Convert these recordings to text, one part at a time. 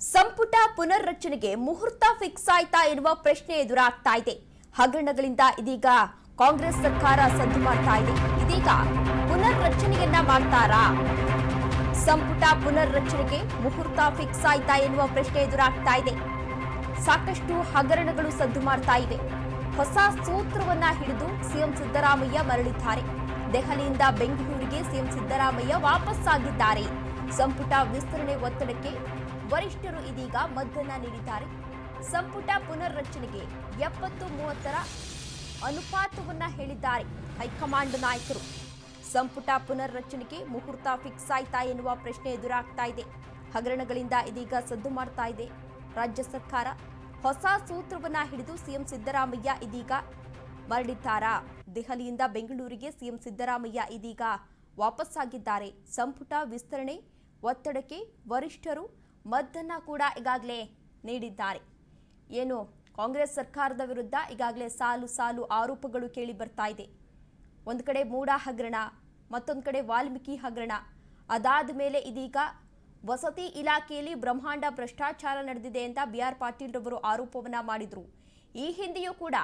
ಸಂಪುಟ ಪುನರ್ರಚನೆಗೆ ಮುಹೂರ್ತ ಫಿಕ್ಸ್ ಆಯ್ತಾ ಎನ್ನುವ ಪ್ರಶ್ನೆ ಎದುರಾಗ್ತಾ ಇದೆ. ಹಗರಣಗಳಿಂದ ಇದೀಗ ಕಾಂಗ್ರೆಸ್ ಸರ್ಕಾರ ಸದ್ದು ಮಾಡ್ತಾ ಇದೆ. ಇದೀಗ ಪುನರ್ರಚನೆಯನ್ನ ಮಾಡ್ತಾರಾ? ಸಂಪುಟ ಪುನರ್ರಚನೆಗೆ ಮುಹೂರ್ತ ಫಿಕ್ಸ್ ಆಯ್ತಾ ಎನ್ನುವ ಪ್ರಶ್ನೆ ಎದುರಾಗ್ತಾ ಇದೆ. ಸಾಕಷ್ಟು ಹಗರಣಗಳು ಸದ್ದು ಮಾಡ್ತಾ ಇವೆ. ಹೊಸ ಸೂತ್ರವನ್ನ ಹಿಡಿದು ಸಿಎಂ ಸಿದ್ದರಾಮಯ್ಯ ಮರಳಿದ್ದಾರೆ. ದೆಹಲಿಯಿಂದ ಬೆಂಗಳೂರಿಗೆ ಸಿಎಂ ಸಿದ್ದರಾಮಯ್ಯ ವಾಪಸ್ಸಾಗಿದ್ದಾರೆ. ಸಂಪುಟ ವಿಸ್ತರಣೆ ಒತ್ತಡಕ್ಕೆ ವರಿಷ್ಠರು ಇದೀಗ ಮದ್ದನ್ನ ನೀಡಿದ್ದಾರೆ. ಸಂಪುಟ ಪುನರ್ರಚನೆಗೆ ಎಪ್ಪತ್ತು ಮೂವತ್ತರ ಅನುಪಾತವನ್ನ ಹೇಳಿದ್ದಾರೆ ಹೈಕಮಾಂಡ್ ನಾಯಕರು. ಸಂಪುಟ ಪುನರ್ರಚನೆಗೆ ಮುಹೂರ್ತ ಫಿಕ್ಸ್ ಆಯ್ತಾ ಎನ್ನುವ ಪ್ರಶ್ನೆ ಎದುರಾಗ್ತಾ ಇದೆ. ಹಗರಣಗಳಿಂದ ಇದೀಗ ಸದ್ದು ಮಾಡ್ತಾ ಇದೆ. ರಾಜ್ಯ ಸರ್ಕಾರ ಹೊಸ ಸೂತ್ರವನ್ನ ಹಿಡಿದು ಸಿಎಂ ಸಿದ್ದರಾಮಯ್ಯ ಇದೀಗ ಮರಳಿದ್ದಾರಾ? ದೆಹಲಿಯಿಂದ ಬೆಂಗಳೂರಿಗೆ ಸಿಎಂ ಸಿದ್ದರಾಮಯ್ಯ ಇದೀಗ ವಾಪಸ್ಸಾಗಿದ್ದಾರೆ. ಸಂಪುಟ ವಿಸ್ತರಣೆ ಒತ್ತಡಕ್ಕೆ ವರಿಷ್ಠರು ಮದ್ದನ್ನ ಕೂಡ ಈಗಾಗಲೇ ನೀಡಿದ್ದಾರೆ. ಏನು, ಕಾಂಗ್ರೆಸ್ ಸರ್ಕಾರದ ವಿರುದ್ಧ ಈಗಾಗಲೇ ಸಾಲು ಸಾಲು ಆರೋಪಗಳು ಕೇಳಿ ಬರ್ತಾ ಇದೆ. ಒಂದು ಕಡೆ ಮೂಡ ಹಗರಣ, ಮತ್ತೊಂದು ಕಡೆ ವಾಲ್ಮೀಕಿ ಹಗರಣ. ಅದಾದ ಮೇಲೆ ಇದೀಗ ವಸತಿ ಇಲಾಖೆಯಲ್ಲಿ ಬ್ರಹ್ಮಾಂಡ ಭ್ರಷ್ಟಾಚಾರ ನಡೆದಿದೆ ಅಂತ ಬಿ ಆರ್ ಪಾಟೀಲ್ ರವರು ಆರೋಪವನ್ನ ಮಾಡಿದ್ರು. ಈ ಹಿಂದೆಯೂ ಕೂಡ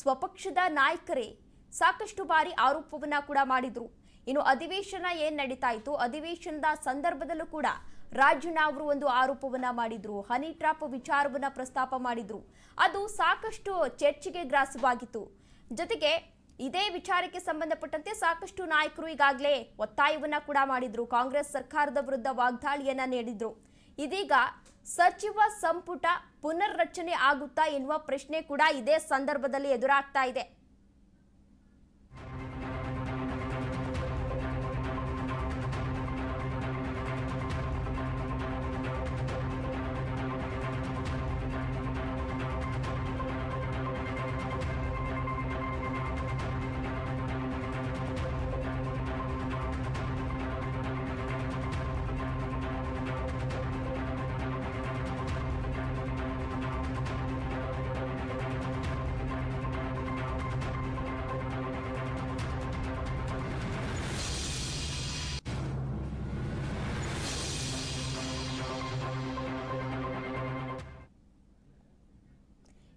ಸ್ವಪಕ್ಷದ ನಾಯಕರೇ ಸಾಕಷ್ಟು ಬಾರಿ ಆರೋಪವನ್ನ ಕೂಡ ಮಾಡಿದ್ರು. ಇನ್ನು ಅಧಿವೇಶನ ಏನ್ ನಡೀತಾ ಇತ್ತು? ಅಧಿವೇಶನದ ಸಂದರ್ಭದಲ್ಲೂ ಕೂಡ ರಾಜಣ್ಣ ಅವರು ಒಂದು ಆರೋಪವನ್ನ ಮಾಡಿದ್ರು. ಹನಿ ಟ್ರಾಪ್ ವಿಚಾರವನ್ನ ಪ್ರಸ್ತಾಪ ಮಾಡಿದ್ರು. ಅದು ಸಾಕಷ್ಟು ಚರ್ಚೆಗೆ ಗ್ರಾಸವಾಗಿತ್ತು. ಜೊತೆಗೆ ಇದೇ ವಿಚಾರಕ್ಕೆ ಸಂಬಂಧಪಟ್ಟಂತೆ ಸಾಕಷ್ಟು ನಾಯಕರು ಈಗಾಗಲೇ ಒತ್ತಾಯವನ್ನ ಕೂಡ ಮಾಡಿದ್ರು. ಕಾಂಗ್ರೆಸ್ ಸರ್ಕಾರದ ವಿರುದ್ಧ ವಾಗ್ದಾಳಿಯನ್ನ ನೀಡಿದ್ರು. ಇದೀಗ ಸಚಿವ ಸಂಪುಟ ಪುನರ್ರಚನೆ ಆಗುತ್ತಾ ಎನ್ನುವ ಪ್ರಶ್ನೆ ಕೂಡ ಇದೇ ಸಂದರ್ಭದಲ್ಲಿ ಎದುರಾಗ್ತಾ ಇದೆ.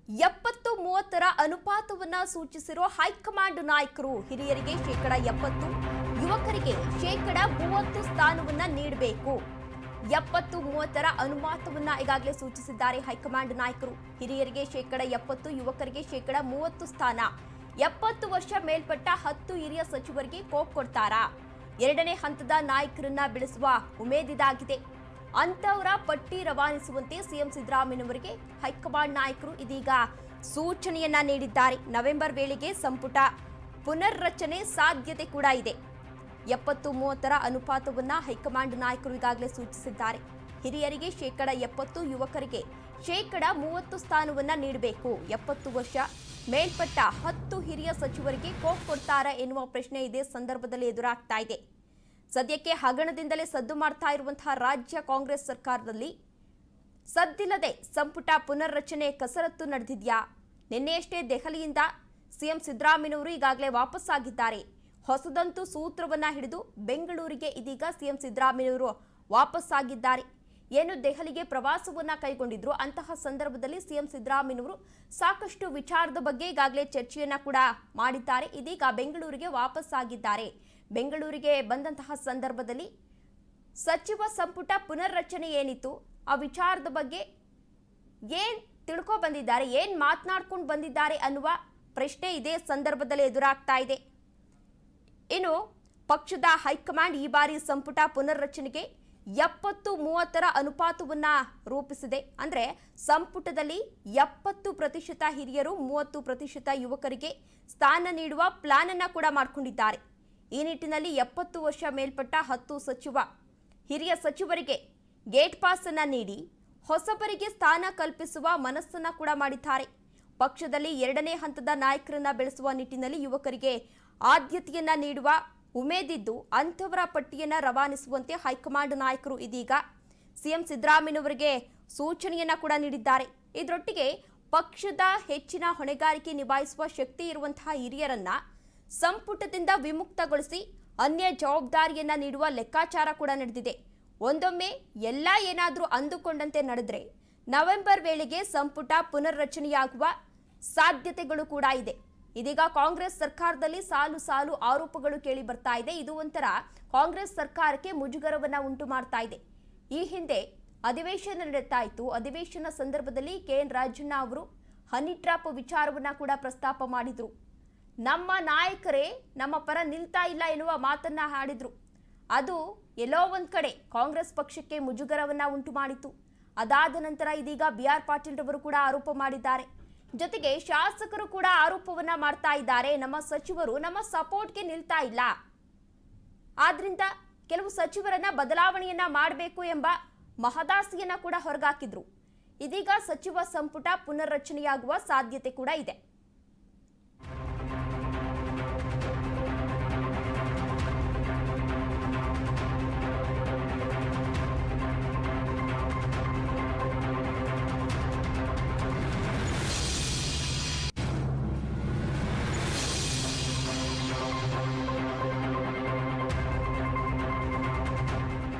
ಎಪ್ಪತ್ತು ಮೂವತ್ತರ ಅನುಪಾತವನ್ನ ಸೂಚಿಸಿರುವ ಹೈಕಮಾಂಡ್ ನಾಯಕರು ಹಿರಿಯರಿಗೆ ಶೇಕಡ ಎಪ್ಪತ್ತು, ಯುವಕರಿಗೆ ಶೇಕಡ ಮೂವತ್ತು ಸ್ಥಾನವನ್ನ ನೀಡಬೇಕು. ಎಪ್ಪತ್ತು ಮೂವತ್ತರ ಅನುಪಾತವನ್ನ ಈಗಾಗಲೇ ಸೂಚಿಸಿದ್ದಾರೆ ಹೈಕಮಾಂಡ್ ನಾಯಕರು. ಹಿರಿಯರಿಗೆ ಶೇಕಡ ಎಪ್ಪತ್ತು, ಯುವಕರಿಗೆ ಶೇಕಡ ಮೂವತ್ತು ಸ್ಥಾನ. ಎಪ್ಪತ್ತು ವರ್ಷ ಮೇಲ್ಪಟ್ಟ ಹತ್ತು ಹಿರಿಯ ಸಚಿವರಿಗೆ ಕೋಪ್ ಕೊಡ್ತಾರಾ? ಎರಡನೇ ಹಂತದ ನಾಯಕರನ್ನ ಬೆಳೆಸುವ ಉಮೇದಿದಾಗಿದೆ ಅಂತವರ ಪಟ್ಟಿ ರವಾನಿಸುವಂತೆ ಸಿಎಂ ಸಿದ್ದರಾಮಯ್ಯನವರಿಗೆ ಹೈಕಮಾಂಡ್ ನಾಯಕರು ಇದೀಗ ಸೂಚನೆಯನ್ನ ನೀಡಿದ್ದಾರೆ. ನವೆಂಬರ್ ವೇಳೆಗೆ ಸಂಪುಟ ಪುನರ್ರಚನೆ ಸಾಧ್ಯತೆ ಕೂಡ ಇದೆ. ಎಪ್ಪತ್ತು ಮೂವತ್ತರ ಅನುಪಾತವನ್ನ ಹೈಕಮಾಂಡ್ ನಾಯಕರು ಈಗಾಗಲೇ ಸೂಚಿಸಿದ್ದಾರೆ. ಹಿರಿಯರಿಗೆ ಶೇಕಡ ಎಪ್ಪತ್ತು, ಯುವಕರಿಗೆ ಶೇಕಡ ಮೂವತ್ತು ಸ್ಥಾನವನ್ನ ನೀಡಬೇಕು. ಎಪ್ಪತ್ತು ವರ್ಷ ಮೇಲ್ಪಟ್ಟ ಹತ್ತು ಹಿರಿಯ ಸಚಿವರಿಗೆ ಕೋಪ್ ಕೊಡ್ತಾರಾ ಎನ್ನುವ ಪ್ರಶ್ನೆ ಇದೇ ಸಂದರ್ಭದಲ್ಲಿ ಎದುರಾಗ್ತಾ ಇದೆ. ಸದ್ಯಕ್ಕೆ ಹಗರಣದಿಂದಲೇ ಸದ್ದು ಮಾಡ್ತಾ ಇರುವಂತಹ ರಾಜ್ಯ ಕಾಂಗ್ರೆಸ್ ಸರ್ಕಾರದಲ್ಲಿ ಸದ್ದಿಲ್ಲದೆ ಸಂಪುಟ ಪುನರ್ರಚನೆ ಕಸರತ್ತು ನಡೆದಿದ್ಯಾ? ನಿನ್ನೆಯಷ್ಟೇ ದೆಹಲಿಯಿಂದ ಸಿಎಂ ಸಿದ್ದರಾಮಯ್ಯನವರು ಈಗಾಗಲೇ ವಾಪಸ್ಸಾಗಿದ್ದಾರೆ. ಹೊಸದಂತೂ ಸೂತ್ರವನ್ನ ಹಿಡಿದು ಬೆಂಗಳೂರಿಗೆ ಇದೀಗ ಸಿಎಂ ಸಿದ್ದರಾಮಯ್ಯನವರು ವಾಪಸ್ಸಾಗಿದ್ದಾರೆ. ಏನು ದೆಹಲಿಗೆ ಪ್ರವಾಸವನ್ನ ಕೈಗೊಂಡಿದ್ರು ಅಂತಹ ಸಂದರ್ಭದಲ್ಲಿ ಸಿಎಂ ಸಿದ್ದರಾಮಯ್ಯನವರು ಸಾಕಷ್ಟು ವಿಚಾರದ ಬಗ್ಗೆ ಈಗಾಗಲೇ ಚರ್ಚೆಯನ್ನ ಕೂಡ ಮಾಡಿದ್ದಾರೆ. ಇದೀಗ ಬೆಂಗಳೂರಿಗೆ ವಾಪಸ್ ಆಗಿದ್ದಾರೆ ಬೆಂಗಳೂರಿಗೆ ಬಂದಂತಹ ಸಂದರ್ಭದಲ್ಲಿ ಸಚಿವ ಸಂಪುಟ ಪುನರ್ರಚನೆ ಏನಿತ್ತು, ಆ ವಿಚಾರದ ಬಗ್ಗೆ ಏನ್ ತಿಳ್ಕೊ ಬಂದಿದ್ದಾರೆ, ಏನ್ ಮಾತನಾಡ್ಕೊಂಡು ಬಂದಿದ್ದಾರೆ ಅನ್ನುವ ಪ್ರಶ್ನೆ ಇದೇ ಸಂದರ್ಭದಲ್ಲಿ ಎದುರಾಗ್ತಾ ಇದೆ. ಇನ್ನು ಪಕ್ಷದ ಹೈಕಮಾಂಡ್ ಈ ಬಾರಿ ಸಂಪುಟ ಪುನರ್ರಚನೆಗೆ ಎಪ್ಪತ್ತು ಮೂವತ್ತರ ಅನುಪಾತವನ್ನ ರೂಪಿಸಿದೆ. ಅಂದ್ರೆ ಸಂಪುಟದಲ್ಲಿ ಎಪ್ಪತ್ತು ಪ್ರತಿಶತ ಹಿರಿಯರು, ಮೂವತ್ತು ಪ್ರತಿಶತ ಯುವಕರಿಗೆ ಸ್ಥಾನ ನೀಡುವ ಪ್ಲಾನ್ ಅನ್ನ ಕೂಡ ಮಾಡಿಕೊಂಡಿದ್ದಾರೆ. ಈ ನಿಟ್ಟಿನಲ್ಲಿ ಎಪ್ಪತ್ತು ವರ್ಷ ಮೇಲ್ಪಟ್ಟ ಹತ್ತು ಸಚಿವ, ಹಿರಿಯ ಸಚಿವರಿಗೆ ಗೇಟ್ ಪಾಸ್ ಅನ್ನ ನೀಡಿ ಹೊಸಬರಿಗೆ ಸ್ಥಾನ ಕಲ್ಪಿಸುವ ಮನಸ್ಸನ್ನ ಕೂಡ ಮಾಡಿದ್ದಾರೆ. ಪಕ್ಷದಲ್ಲಿ ಎರಡನೇ ಹಂತದ ನಾಯಕರನ್ನ ಬೆಳೆಸುವ ನಿಟ್ಟಿನಲ್ಲಿ ಯುವಕರಿಗೆ ಆದ್ಯತೆಯನ್ನ ನೀಡುವ ಉಮೇದಿದ್ದು ಅಂಥವರ ಪಟ್ಟಿಯನ್ನು ರವಾನಿಸುವಂತೆ ಹೈಕಮಾಂಡ್ ನಾಯಕರು ಇದೀಗ ಸಿಎಂ ಸಿದ್ದರಾಮಯ್ಯನವರಿಗೆ ಸೂಚನೆಯನ್ನ ಕೂಡ ನೀಡಿದ್ದಾರೆ. ಇದರೊಟ್ಟಿಗೆ ಪಕ್ಷದ ಹೆಚ್ಚಿನ ಹೊಣೆಗಾರಿಕೆ ನಿಭಾಯಿಸುವ ಶಕ್ತಿ ಇರುವಂತಹ ಹಿರಿಯರನ್ನ ಸಂಪುಟದಿಂದ ವಿಮುಕ್ತಗೊಳಿಸಿ ಅನ್ಯ ಜವಾಬ್ದಾರಿಯನ್ನ ನೀಡುವ ಲೆಕ್ಕಾಚಾರ ಕೂಡ ನಡೆದಿದೆ. ಒಂದೊಮ್ಮೆ ಎಲ್ಲ ಏನಾದರೂ ಅಂದುಕೊಂಡಂತೆ ನಡೆದ್ರೆ ನವೆಂಬರ್ ವೇಳೆಗೆ ಸಂಪುಟ ಪುನರ್ರಚನೆಯಾಗುವ ಸಾಧ್ಯತೆಗಳು ಕೂಡ ಇದೆ. ಇದೀಗ ಕಾಂಗ್ರೆಸ್ ಸರ್ಕಾರದಲ್ಲಿ ಸಾಲು ಸಾಲು ಆರೋಪಗಳು ಕೇಳಿ ಬರ್ತಾ ಇದೆ. ಇದು ಒಂಥರ ಕಾಂಗ್ರೆಸ್ ಸರ್ಕಾರಕ್ಕೆ ಮುಜುಗರವನ್ನ ಉಂಟು ಮಾಡ್ತಾ ಇದೆ. ಈ ಹಿಂದೆ ಅಧಿವೇಶನ ನಡೀತಾ ಇತ್ತು. ಅಧಿವೇಶನ ಸಂದರ್ಭದಲ್ಲಿ ಕೆ ಎನ್ ರಾಜಣ್ಣ ಅವರು ಹನಿ ಟ್ರಾಪ್ ವಿಚಾರವನ್ನ ಕೂಡ ಪ್ರಸ್ತಾಪ ಮಾಡಿದ್ರು. ನಮ್ಮ ನಾಯಕರೇ ನಮ್ಮ ಪರ ನಿಲ್ತಾ ಇಲ್ಲ ಎನ್ನುವ ಮಾತನ್ನ ಹಾಡಿದ್ರು ಅದು ಎಲ್ಲೋ ಒಂದ್ ಕಡೆ ಕಾಂಗ್ರೆಸ್ ಪಕ್ಷಕ್ಕೆ ಮುಜುಗರವನ್ನ ಉಂಟು ಮಾಡಿತು ಅದಾದ ನಂತರ ಇದೀಗ ಬಿ ಆರ್ ಪಾಟೀಲ್ ರವರು ಕೂಡ ಆರೋಪ ಮಾಡಿದ್ದಾರೆ. ಜೊತೆಗೆ ಶಾಸಕರು ಕೂಡ ಆರೋಪವನ್ನ ಮಾಡ್ತಾ ಇದ್ದಾರೆ. ನಮ್ಮ ಸಚಿವರು ನಮ್ಮ ಸಪೋರ್ಟ್ಗೆ ನಿಲ್ತಾ ಇಲ್ಲ. ಆದ್ರಿಂದ ಕೆಲವು ಸಚಿವರನ್ನ ಬದಲಾವಣೆಯನ್ನ ಮಾಡಬೇಕು ಎಂಬ ಮಹದಾಸಿಯನ್ನ ಕೂಡ ಹೊರಗಾಕಿದ್ರು. ಇದೀಗ ಸಚಿವ ಸಂಪುಟ ಪುನರ್ರಚನೆಯಾಗುವ ಸಾಧ್ಯತೆ ಕೂಡ ಇದೆ.